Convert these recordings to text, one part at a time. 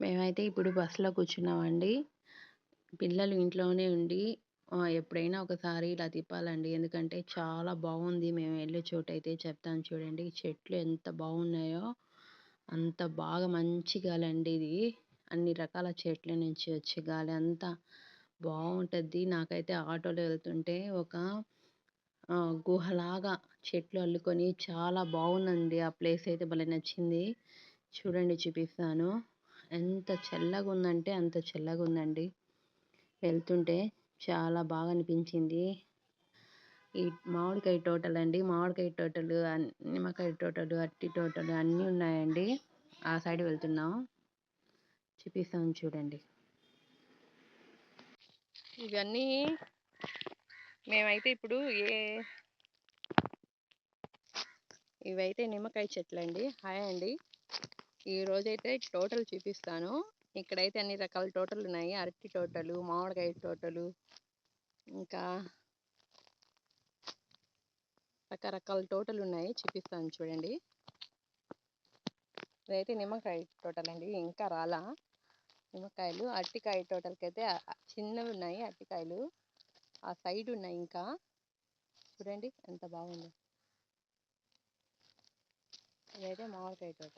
మేమైతే ఇప్పుడు బస్సులో కూర్చున్నామండి. పిల్లలు ఇంట్లోనే ఉండి ఎప్పుడైనా ఒకసారి ఇలా తిప్పాలండి. ఎందుకంటే చాలా బాగుంది. మేము వెళ్ళే చోటైతే చెప్తాను చూడండి. చెట్లు ఎంత బాగున్నాయో అంత బాగా మంచి గాలండి ఇది. అన్ని రకాల చెట్ల నుంచి వచ్చే గాలి అంతా బాగుంటుంది నాకైతే ఆటోలో వెళ్తుంటే ఒక గుహలాగా చెట్లు అల్లుకొని చాలా బాగుందండి. ఆ ప్లేస్ అయితే భలే నచ్చింది. చూడండి చూపిస్తాను. ఎంత చల్లగా ఉందంటే అంత చల్లగా ఉందండి వెళ్తుంటే చాలా బాగా అనిపించింది. ఈ మామిడికాయ తోటలండి. మామిడికాయ తోటలు, నిమ్మకాయ తోటలు, అరటి తోటలు అన్నీ ఉన్నాయండి. ఆ సైడ్ వెళ్తున్నాం. చూపిస్తాను చూడండి. ఇవన్నీ మేమైతే ఇప్పుడు ఏ ఇవైతే నిమ్మకాయ చెట్లండి. హాయ్ అండి. ఈ రోజైతే తోటలు చూపిస్తాను. ఇక్కడైతే అన్ని రకాల టోటలు ఉన్నాయి. అరటి తోటలు, మామిడికాయ తోటలు, ఇంకా రకరకాల టోటలు ఉన్నాయి. చూపిస్తాను చూడండి. ఇదైతే నిమ్మకాయ తోటలండి. ఇంకా రాలా నిమ్మకాయలు. అరటికాయ టోటల్కి అయితే చిన్నవి ఉన్నాయి అరటికాయలు. ఆ సైడ్ ఉన్నాయి ఇంకా. చూడండి ఎంత బాగుందో. ఇదైతే మామిడికాయ తోట.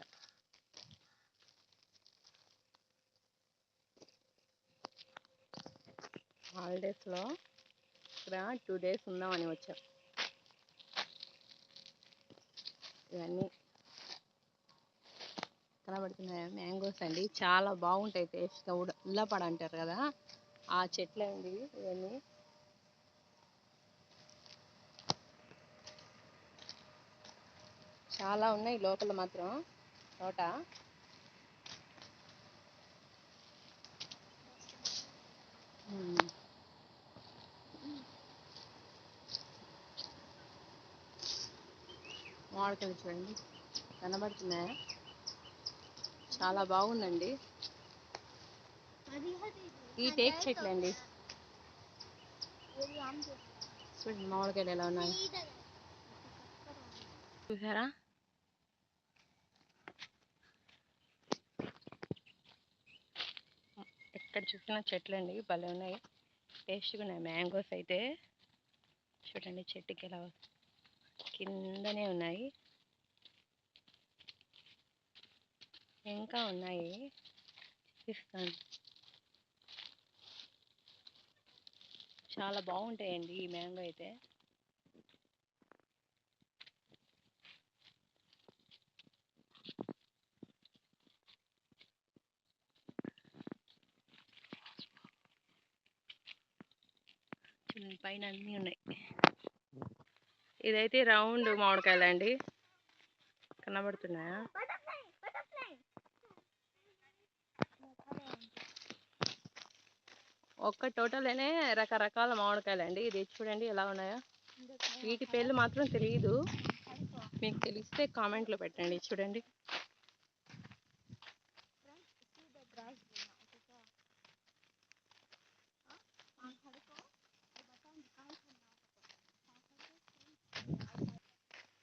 హాలిడేస్లో ఇక్కడ టూ డేస్ ఉందామని వచ్చాం. ఇవన్నీ కనబడుతున్నాయి మ్యాంగోస్ అండి. చాలా బాగుంటాయి టేస్ట్గా కూడా ఉల్లపాడ అంటారు కదా ఆ చెట్లు అండి ఇవన్నీ. చాలా ఉన్నాయి లోపల మాత్రం తోట. మామిడికాయలు చూడండి కనబడుతున్నాయా? చాలా బాగుందండి. ఈ టేక్ చెట్లండి. చూడండి మామిడికాయలు ఎలా ఉన్నాయి. చూసారా? ఎక్కడ చూసినా చెట్లండి భలే ఉన్నాయి. టేస్ట్గా ఉన్నాయి మ్యాంగోస్ అయితే. చూడండి చెట్టుకి ఎలా కిందనే ఉన్నాయి. ఇంకా ఉన్నాయి. చూపిస్తాను. చాలా బాగుంటాయండి ఈ మ్యాంగో అయితే. పైన అన్నీ ఉన్నాయి. ఇదైతే రౌండ్ మామిడికాయలు అండి కనబడుతున్నాయా? ఒక్క తోటలోనే రకరకాల మామిడికాయలు అండి ఇది చూడండి ఎలా ఉన్నాయో. వీటి పేర్లు మాత్రం తెలియదు. మీకు తెలిస్తే కామెంట్లో పెట్టండి. చూడండి.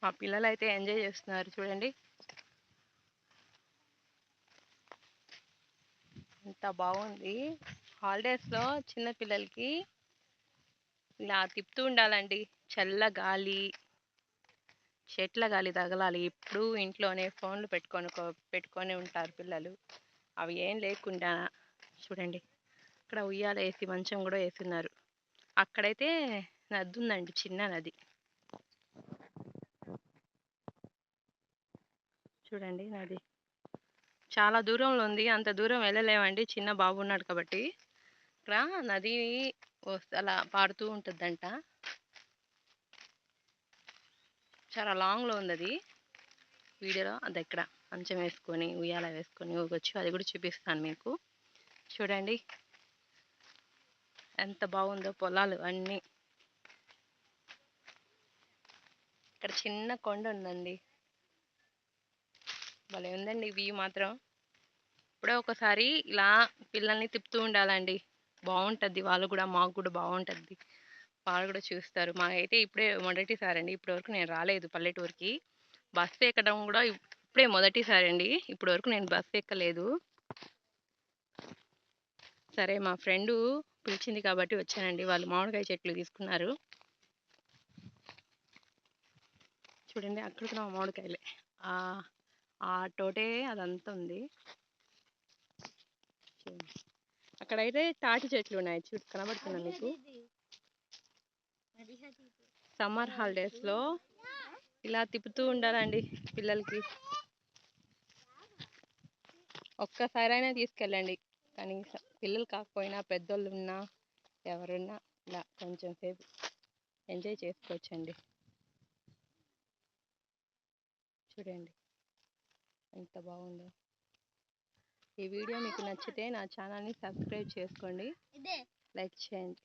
మా పిల్లలు అయితే ఎంజాయ్ చేస్తున్నారు చూడండి. ఎంత బాగుంది. హాలిడేస్లో చిన్న పిల్లలకి ఇలా తిప్పుతూ ఉండాలండి. చల్ల గాలి, చెట్ల గాలి తగలాలి. ఎప్పుడూ ఇంట్లోనే ఫోన్లు పెట్టుకొని పెట్టుకొని ఉంటారు పిల్లలు. అవి ఏం లేకుండా చూడండి. ఇక్కడ ఉయ్యాల వేసి మంచం కూడా వేస్తున్నారు. అక్కడైతే నది ఉందండి చిన్న నది. చూడండి నది. చాలా దూరంలో ఉంది. అంత దూరం వెళ్ళలేమండి చిన్న బాబు ఉన్నాడు కాబట్టి. ఇక్కడ నది అలా పారుతూ ఉంటుందంట. చాలా లాంగ్లో ఉంది అది. వీడియోలో అది ఎక్కడ మంచం వేసుకొని ఉయ్యాల వేసుకొని ఊగొచ్చు. అది కూడా చూపిస్తాను మీకు. చూడండి ఎంత బాగుందో పొలాలు అన్నీ. ఇక్కడ చిన్న కొండ ఉందండి. భలే ఉందండి వ్యూ మాత్రం. ఇప్పుడే ఒకసారి ఇలా పిల్లల్ని తిప్పుతూ ఉండాలండి. బాగుంటుంది వాళ్ళు కూడా మాకు కూడా బాగుంటుంది వాళ్ళు కూడా చూస్తారు. మాకైతే ఇప్పుడే మొదటిసారి అండి. ఇప్పటివరకు నేను రాలేదు పల్లెటూరికి. బస్సు ఎక్కడం కూడా ఇప్పుడే మొదటిసారి అండి. ఇప్పటివరకు నేను బస్సు ఎక్కలేదు. సరే మా ఫ్రెండు పిలిచింది కాబట్టి వచ్చానండి వాళ్ళు మామిడికాయ చెట్లు తీసుకున్నారు చూడండి అక్కడ కూడా మామిడికాయలే ఆ తోటే అదంతా ఉంది. అక్కడైతే తాటి చెట్లు ఉన్నాయి. చూడు కనబడుతుందా మీకు? సమ్మర్ హాలిడేస్లో ఇలా తిప్పుతూ ఉండాలండి పిల్లలకి. ఒక్కసారైనా తీసుకెళ్ళండి. కనీసం పిల్లలు కాకపోయినా పెద్దోళ్ళు ఉన్నా ఎవరున్నా ఇలా కొంచెం సేపు ఎంజాయ్ చేసుకోవచ్చండి. చూడండి. ఎంత బాగుందో. ఈ వీడియో మీకు నచ్చితే నా ఛానల్ని సబ్స్క్రైబ్ చేసుకోండి. లైక్ చేయండి.